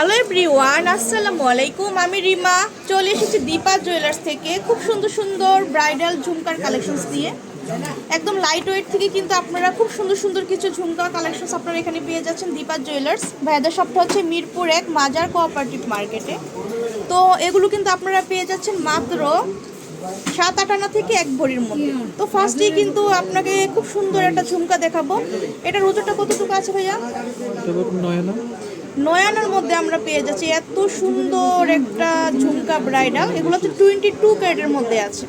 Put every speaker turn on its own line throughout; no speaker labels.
Hello everyone আসসালামু আলাইকুম আমি রিমা। চলে এসেছি দীপা জুয়েলার্স থেকে। খুব সুন্দর সুন্দর ব্রাইডাল ঝুমকার কালেকশনস দিয়ে। একদম লাইট ওয়েট থেকে কিন্তু আপনারা খুব সুন্দর সুন্দর কিছু ঝুমকা কালেকশনস আপনারা এখানে পেয়ে যাচ্ছেন দীপা জুয়েলার্স ভাইদের শপটা হচ্ছে মিরপুর এক মাজার কোঅপারেটিভ মার্কেটে তো এগুলো কিন্তু আপনারা পেয়ে যাচ্ছেন মাত্র সাত আট আনা থেকে এক ভরির মধ্যে। তো ফার্স্টেই কিন্তু আপনাকে খুব সুন্দর একটা ঝুমকা দেখাবো। এটার ওজনটা কতটুকু আছে ভাইয়া? নয়ানার মধ্যে আমরা পেয়ে যাচ্ছি। এত সুন্দর একটা ঝুমকা ব্রাইডাল এগুলো হচ্ছে টোয়েন্টি টু ক্যারেটের মধ্যে আছে।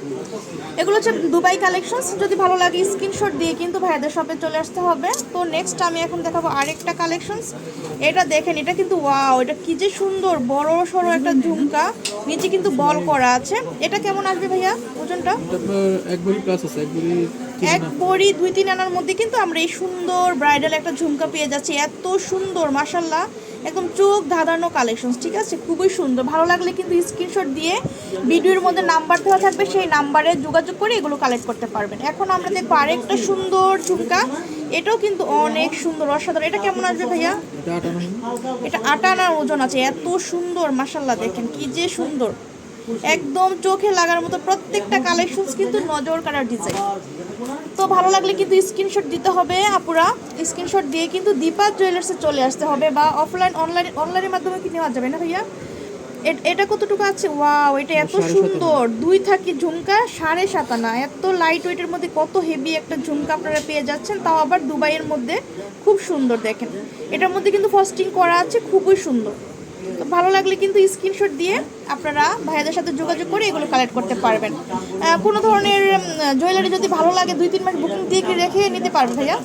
এগুলো হচ্ছে দুবাই কালেকশনস যদি ভালো লাগে স্ক্রিনশট দিয়ে কিন্তু ভাইয়াদের শপে চলে আসতে হবে। তো নেক্সট আমি এখন দেখাবো আরেকটা কালেকশনস এটা দেখেন, এটা কিন্তু ওয়াও এটা কি যে সুন্দর, বড় সড়ো একটা ঝুমকা। নিচে কিন্তু বল করা আছে। এটা কেমন আসবে ভাইয়া? ওজনটা?
এক।
বড়ি দুই তিন আনার মধ্যে কিন্তু আমরা এই সুন্দর ব্রাইডাল একটা ঝুমকা পেয়ে যাচ্ছি। এত সুন্দর মাসাল্লাহ একদম চোখ ধাঁধানো কালেকশন ঠিক আছে? খুবই সুন্দর। ভালো লাগলে কিন্তু স্ক্রিনশট দিয়ে ভিডিওর মধ্যে নাম্বার দেওয়া থাকবে সেই নাম্বারে যোগাযোগ করে এগুলো কালেক্ট করতে পারবেন। এখন আমরা দেখব আরেকটা সুন্দর ঝুমকা। এটাও কিন্তু অনেক সুন্দর অসাধারণ। এটা কেমন আসবে ভাইয়া?
এটা আটান্ন
এটা আটা আনার ওজন আছে। এত সুন্দর মাসাল্লাহ দেখেন কি যে সুন্দর। একদম চোখে লাগার মতো প্রত্যেকটা কালেকশনস কিন্তু নজর কাটার ডিজাইন তো ভালো লাগলে কিন্তু স্ক্রিনশট দিতে হবে আপুরা। স্ক্রিনশট দিয়ে কিন্তু দীপা জুয়েলার্সে চলে আসতে হবে বা অফলাইন অনলাইন অনলাইনের মাধ্যমে কি নেওয়া যাবে না ভাইয়া? এটা কতটুকু আছে? ওয়াও এটা এত সুন্দর। দুই থাকি ঝুমকা সাড়ে সাত আনা। এত লাইট ওয়েটের মধ্যে কত হেভি একটা ঝুমকা আপনারা পেয়ে যাচ্ছেন তাও আবার দুবাইয়ের মধ্যে খুব সুন্দর দেখেন। এটার মধ্যে কিন্তু ফস্টিং করা আছে খুবই সুন্দর। তো ভালো লাগলে কিন্তু স্ক্রিনশট দিয়ে আপনারা ভাইয়াদের সাথে যোগাযোগ করে এগুলো কালেক্ট করতে পারবেন। কোনো ধরনের জুয়েলারি যদি ভালো লাগে দুই তিন মাস বুকিং দিয়ে কি রেখে নিতে পারবেন ভাইয়া?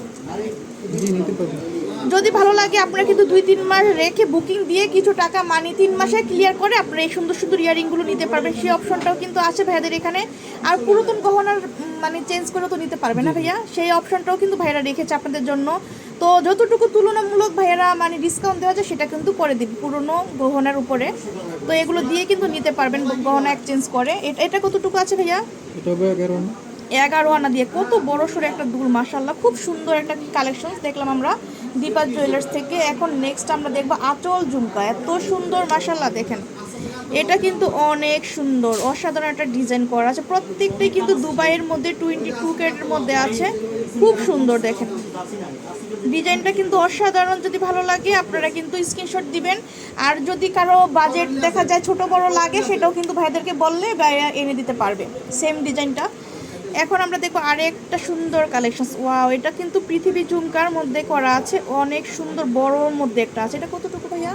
যদি ভালো লাগে আপনারা কিন্তু দুই তিন মাস রেখে বুকিং দিয়ে কিছু টাকা মানি তিন মাসে ক্লিয়ার করে আপনারা এই সুন্দর সুন্দর ইয়ারিংগুলো নিতে পারবেন। সেই অপশনটাও কিন্তু আছে ভাইয়াদের এখানে। আর পুরাতন গহনার মানে চেঞ্জ করে তো নিতে পারবে না ভাইয়া? সেই অপশনটাও কিন্তু ভাইয়ারা রেখেছে আপনাদের জন্য। তো যতটুকু তুলনামূলক ভাইয়ারা মানে ডিসকাউন্ট দেওয়া যায় সেটা কিন্তু করে দিবে পুরনো গহনার উপরে। তো এগুলো দিয়ে কিন্তু নিতে পারবেন গহনা এক্সচেঞ্জ করে। এটা এটা কতটুকু আছে ভাইয়া?
এটা হবে এগারো আনা।
এগারো আনা দিয়ে। কত বড় সড়ো একটা দুল মাসাল্লাহ খুব সুন্দর একটা কালেকশন দেখলাম আমরা দীপা জুয়েলার্স থেকে। এখন নেক্সট আমরা দেখব আচল ঝুমকা এত সুন্দর মাসাল্লাহ দেখেন। এটা কিন্তু অনেক সুন্দর অসাধারণ একটা ডিজাইন করা আছে। প্রত্যেকটাই কিন্তু দুবাইয়ের মধ্যে টোয়েন্টি টু ক্যারেটের মধ্যে আছে। খুব সুন্দর দেখেন। ডিজাইনটা কিন্তু অসাধারণ যদি ভালো লাগে আপনারা কিন্তু স্ক্রিনশট দিবেন। আর যদি কারও বাজেট দেখা যায় ছোট বড় লাগে সেটাও কিন্তু ভাইদেরকে বললে ভাইয়া এনে দিতে পারবে। সেম ডিজাইনটা। এখন আমরা দেখব আরেকটা সুন্দর কালেকশন ওয়াও এটা কিন্তু পৃথিবী ঝুমকার মধ্যে করা আছে। অনেক সুন্দর বড়র মধ্যে একটা আছে। এটা কতটুকু ভাইয়া?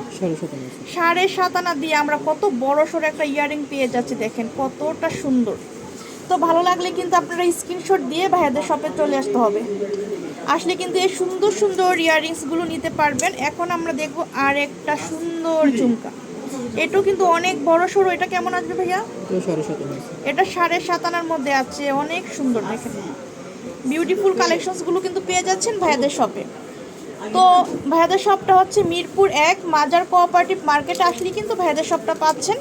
সাড়ে সাত আনা
দিয়ে আমরা কত বড় সড়ো একটা ইয়ারিং পেয়ে যাচ্ছি দেখেন কতটা সুন্দর। তো ভালো লাগলে কিন্তু আপনারা স্ক্রিনশট দিয়ে ভাইয়াদের শপে চলে আসতে হবে। আসলে কিন্তু এই সুন্দর সুন্দর ইয়ারিংসগুলো নিতে পারবেন। এখন আমরা দেখব আর একটা সুন্দর ঝুমকা। এটাও কিন্তু অনেক বড় সড়ো এটা কেমন আসবে ভাইয়া?
এটা সাড়ে সাত
এটা সাড়ে সাত আনার মধ্যে আছে। অনেক সুন্দর দেখেন। বিউটিফুল কালেকশনসগুলো কিন্তু পেয়ে যাচ্ছেন ভাইয়াদের শপে তো ভাইয়াদের শপটা হচ্ছে মিরপুর এক মাজার কোঅপারেটিভ মার্কেটে আসলে কিন্তু ভাইয়াদের শপটা পাচ্ছেন।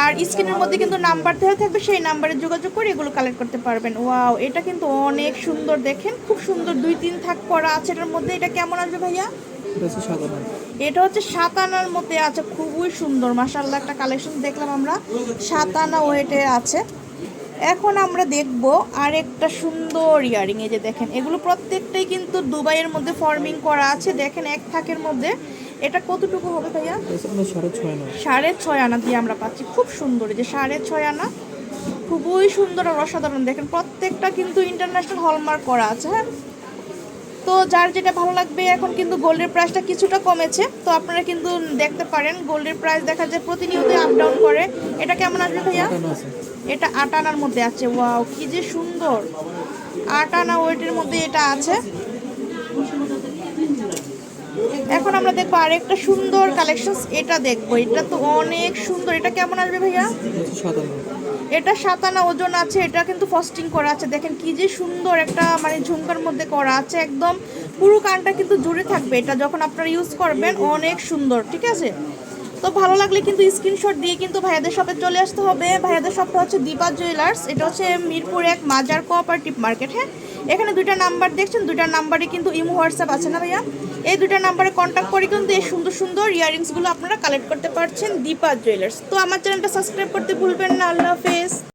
আর স্ক্রিনের মধ্যে কিন্তু নাম্বার দেওয়া থাকবে সেই নাম্বারে যোগাযোগ করে এগুলো কালেক্ট করতে পারবেন। ওয়াও এটা কিন্তু অনেক সুন্দর দেখেন খুব সুন্দর দুই তিন থাক করা আছে এটার মধ্যে। এটা কেমন আসবে ভাইয়া?
এটা হচ্ছে সাত আনা
এটা হচ্ছে সাত আনার মধ্যে আছে খুবই সুন্দর মাসাল্লাহ একটা কালেকশন দেখলাম আমরা। সাত আনা ওয়েটে আছে। এখন আমরা দেখব আরেকটা সুন্দর ইয়ারিং এই যে দেখেন এগুলো প্রত্যেকটাই কিন্তু দুবাইয়ের মধ্যে ফর্মিং করা আছে। দেখেন এক থাকের মধ্যে। এটা কতটুকু হবে ভাইয়া?
সাড়ে ছয় আনা।
সাড়ে ছয় আনা দিয়ে আমরা পাচ্ছি। খুব সুন্দর এই যে সাড়ে ছয় আনা খুবই সুন্দর আর অসাধারণ। দেখেন প্রত্যেকটা কিন্তু ইন্টারন্যাশনাল হলমার্ক করা আছে হ্যাঁ? তো যার যেটা ভালো লাগবে এখন কিন্তু গোল্ডের প্রাইসটা কিছুটা কমেছে। তো আপনারা কিন্তু দেখতে পারেন গোল্ডের প্রাইস দেখা যায় প্রতিনিয়ত আপ ডাউন করে। এটা কেমন আসবে ভাইয়া? এটা আট আনার মধ্যে আছে। ওয়াও কি যে সুন্দর। আট আনা ওয়েটের মধ্যে এটা আছে। এখন আমরা দেখব আরেকটা সুন্দর কালেকশন এটা দেখব। এটা তো অনেক সুন্দর। এটা কেমন আসবে ভাইয়া?
এটা
সাতানা ওজন আছে, এটা কিন্তু ফস্টিং করা আছে। দেখেন কি যে সুন্দর একটা মানে ঝুমকার মধ্যে করা আছে। একদম পুরো কানটা কিন্তু জুড়ে থাকবে। এটা যখন আপনারা ইউজ করবেন, অনেক সুন্দর, ঠিক আছে? তো ভালো লাগলে কিন্তু স্ক্রিনশট দিয়ে কিন্তু ভাইয়াদের শপে চলে আসতে হবে। ভাইয়াদের শপটা হচ্ছে দীপা জুয়েলার্স এটা হচ্ছে মিরপুর এক মাজার কোঅপারেটিভ মার্কেট হ্যাঁ? এখানে দুইটা নাম্বার দেখছেন? দুইটা নাম্বারে কিন্তু ইমো, হোয়াটসঅ্যাপ আছে না ভাইয়া? এই দুইটা নাম্বারে কন্ট্যাক্ট করে কিন্তু এই সুন্দর সুন্দর ইয়াররিংসগুলো আপনারা কালেক্ট করতে পারছেন দীপা জুয়েলার্স তো আমার চ্যানেলটা সাবস্ক্রাইব করতে ভুলবেন না। আল্লাহ হাফেজ।